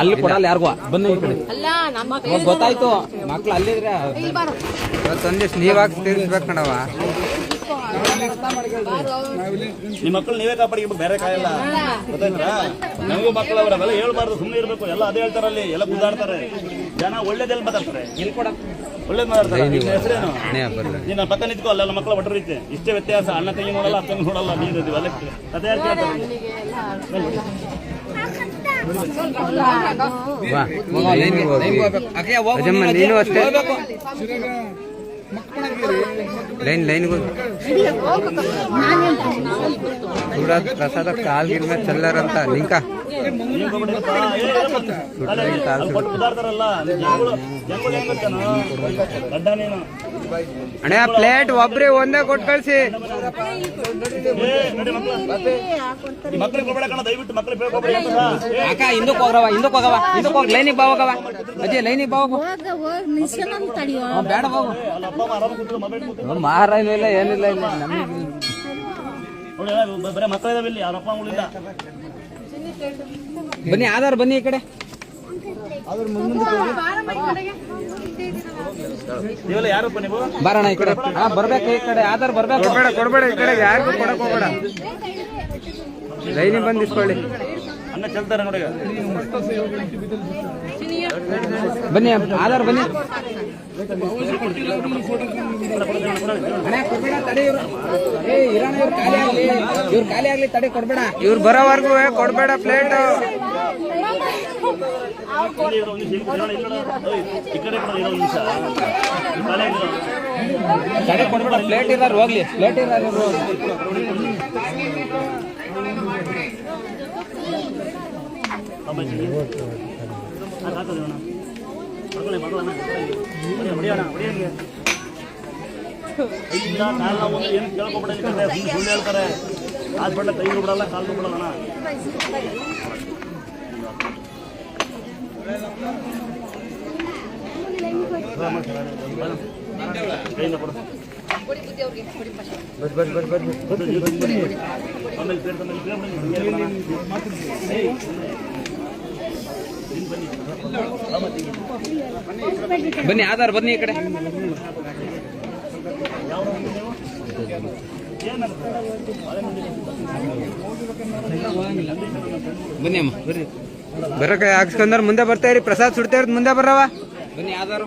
ಅಲ್ಲಿ ಕೊಡಲ್ಲ ಯಾರಿಗೂ. ಬನ್ನಿ ಈ ಕಡೆ. ಅಲ್ಲ ನಮ್ಮ ಇವಾಗ ಗೊತ್ತಾಯ್ತು. ಮಕ್ಳು ಅಲ್ಲಿದ್ರೆ ಇಲ್ಲಿ ನೀವಾಗ ತೀರಿಸ್ಬೇಕು ಕಣವ ನಿಮ್ಮ ಮಕ್ಕಳು ನೀವೇ ಕಾಪಾಡಿ ಬೇರೆ ಕಾಯಲ್ಲ. ಗೊತ್ತಾಯ್ತಾ? ನಮಗೂ ಮಕ್ಕಳು ಅವ್ರ. ಅವೆಲ್ಲ ಹೇಳ್ಬಾರ್ದು ಸುಮ್ಮನೆ ಇರ್ಬೇಕು. ಎಲ್ಲ ಅದೇ ಹೇಳ್ತಾರಲ್ಲಿ ಎಲ್ಲ ಗುದ್ದಾಡ್ತಾರೆ ಜನ ಒಳ್ಳೇದೆಲ್ಲ ಮಾತಾಡ್ತಾರೆ. ಇಲ್ಲಿ ಕೊಡ ಒಳ್ಳೇದ್ ಮಾತಾಡ್ತಾರೆ. ನಿನ್ನ ಹೆಸರೇನು? ನೇ ಬರ್ಲ ಪಕ್ಕ ನಿಂತ್ಕೋ. ಅಲ್ಲೆಲ್ಲ ಮಕ್ಕಳ ಒಟ್ಟರ ರೀತಿ ಇಷ್ಟೇ ವ್ಯತ್ಯಾಸ. ಅಣ್ಣ ತಂಗಿ ನೋಡಲ್ಲ ಅಕ್ಕನ ನೋಡಲ್ಲ. ನೀನು ಅದೇ ಅಲ್ಲ વાહ જમન નીનો હશે. ಲೈನ್ ಸೂರತ್ ಪ್ರಸಾದ ಕಾಲ್ಗಿನ ಮೇಲೆ ಚೆಲ್ಲರಂತ ಲಿಂಕ. ಅಣ್ಣ ಪ್ಲೇಟ್ ಒಬ್ರಿ ಒಂದೇ ಕೊಟ್ಟು ಕಳ್ಸಿ. ಮಕ್ಳಿಗೆ ದಯವಿಟ್ಟು ಹಿಂದಕ್ಕೆ ಹೋಗ್ರವ ಹಿಂದಕ್ಕೆ ಹೋಗವ ಹಿಂದಕ್ಕೆ ಹೋಗಿ ಲೈನಿಗೆ ಬಾ ಹೋಗವ ಲೈನಿ ಬಾಬು ಬೇಡ ಬಾಬು ಮಾರ ಇಲ್ಲ ಏನಿಲ್ಲ ಇಲ್ಲ ನಮಗೆ ಬರೀ ಮಕ್ಕಳ ಯಾರ ಅಪ್ಪ ಬನ್ನಿ ಆಧಾರ್ ಬನ್ನಿ ಈ ಕಡೆ. ನೀವೆಲ್ಲ ಯಾರಪ್ಪ ನೀವು? ಬರೋಣ ಈ ಕಡೆ. ಹಾ ಬರ್ಬೇಕು ಈ ಕಡೆ. ಆಧಾರ್ ಬರ್ಬೇಕು. ಬೇಡ ಕೊಡಬೇಡ ಈ ಕಡೆ ಯಾರಿಗೂ ಕೊಡಕ್ ಹೋಗ್ಬೇಡ. ಲೈನಿ ಬಂದು ಇಸ್ಕೊಳ್ಳಿ ಅನ್ನ ಚೆಲ್ತಾರೆ ನೋಡಿ. ಬನ್ನಿ ಆಧಾರ್ ಬನ್ನಿ. ಅಣ್ಣ, ಕೊಡ್ಬೇಡ, ತಡಿ ಇವ್ರು. ಖಾಲಿ ಆಗ್ಲಿ. ಇವ್ರು ಖಾಲಿ ಆಗ್ಲಿ ತಡಿ ಕೊಡ್ಬೇಡ. ಇವ್ರು ಬರೋವರೆಗೂ ಕೊಡ್ಬೇಡ ಪ್ಲೇಟ್. ತಡಿ ಕೊಡ್ಬೇಡ ಪ್ಲೇಟ್ ಇರೋರು ಹೋಗ್ಲಿ. ಪ್ಲೇಟ್ ಇರೋರು ಹೋಗ್ಲಿ. ಅಮ್ಮ, ಇಲ್ಲಿ. ಹಾಕ್, ಹಾಕೋದು ಇವನ. ಮಕ್ಕಳೇ, ಮಕ್ಕಳನ್ನ. ಹೊಡಿ, ಹೊಡಿಯೋಣ, ಹೊಡಿಯೋಂಗೆ. ಇಲ್ಲ ಕಾಲ್ ನೋವು ಅಂದ್ರೆ ಏನು ಕೇಳ್ಕೊಬೇಡ ಇಲ್ಲಿ ಕತೆ, ಸುಮ್ನೆ ಸುಳ್ಳು ಹೇಳ್ತಾರೆ ಹಾಸ್ಪಿಟ್ಲ ಕೈ ಬಿಡಲ್ಲ ಕಾಲು ಬಿಡಲ್ಲ ಅಣ್ಣ ಕೈಯಿಂದ ಕೊಡು ಕೊಡಿ ಬುದ್ಧಿ ಅವ್ರಿಗೆ ಕೊಡಿ first. Bus bus bus bus ಆಮೇಲೆ ಬೇರೆ ಆಮೇಲೆ ಬೇರೆ ಬನ್ನಿ, ಆಧಾರ್ ಬನ್ನಿ ಈ ಕಡೆ. ಬನ್ನಿ ಅಮ್ಮ. ಬರ್ರಿ ಬರಕ ಹಾಕ್ಸ್ಕೊಂಡ್ರೆ ಮುಂದೆ ಬರ್ತಾ ಇರಿ ಪ್ರಸಾದ್ ಸುಡ್ತಾ ಇರೋದು ಮುಂದೆ ಬರವ. ಬನ್ನಿ ಆಧಾರ್.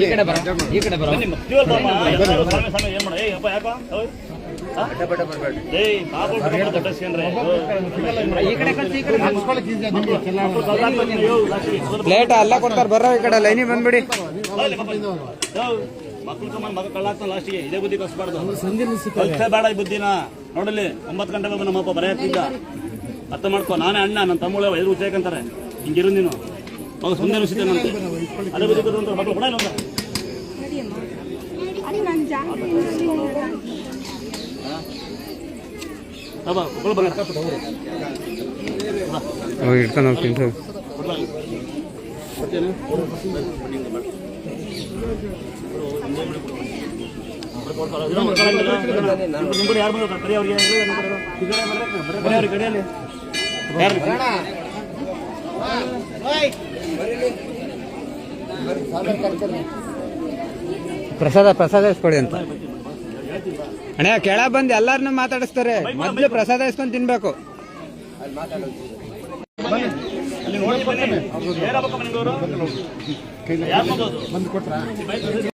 ಈ ಕಡೆ ಬರ ಕಡೆ ಬರ. ಮಕ್ಕಳು ಪ್ಲೇಟ್ ಅಲ್ಲ ಕೊಡ್ತಾರ ಬರ್ರ ಈ ಕಡೆ ಲೈನಿ ಬಂದ್ಬಿಡಿ. ಮಕ್ಳು ಕಮ್ಮನ್ ಮಗ ಕಳ್ಳ ಹಾಕ್ತಾನೆ ಲಾಸ್ಟಿಗೆ ಇದೇ ಬುದ್ಧಿ ಕಸ್ಬಾರ್ದು ಕಲ್ಸೇ ಬೇಡ ಈ ಬುದ್ಧಿನ. ನೋಡಲಿ ಒಂಬತ್ತು ಗಂಟೆ ಬಂದು ನಮ್ಮಪ್ಪ ಬರೆಯತ್ತಿದ್ದ. ಅರ್ಥ ಮಾಡ್ಕೋ ನಾನೇ ಅಣ್ಣ ನನ್ನ ತಮ್ಮಳೆ ಎದುರು ಉಚ್ಚೇಕಂತಾರೆ. ಹಿಂಗಿರು ನೀನು. ಮಗ ಸುಮ್ಮನೆ ಅನಿಸುತ್ತೇನಂತೆ ಅದೇ ಕದ್ದು ಮಕ್ಕಳು ಕೂಡ ಇಲ್ಲ ಹೋಗ್ತೀನಿ ಸರ್ ಯಾರು ಬಂದ್ರು? ಕರಿ ಅವ್ರಿಗೆ ಕರಿಯಲ್ಲಿ. ಯಾರು? ಪ್ರಸಾದ ಪ್ರಸಾದ ಇಸ್ಕೊಡಿ ಅಂತ. ಅಣ್ಣ ಕೆಳ ಬಂದು ಎಲ್ಲಾರನ್ನೂ ಮಾತಾಡಿಸ್ತಾರೆ. ಮೊದಲು ಪ್ರಸಾದ ಇಸ್ಕೊಂಡು ತಿನ್ಬೇಕು. ಅಲ್ಲಿ ನೋಡಿ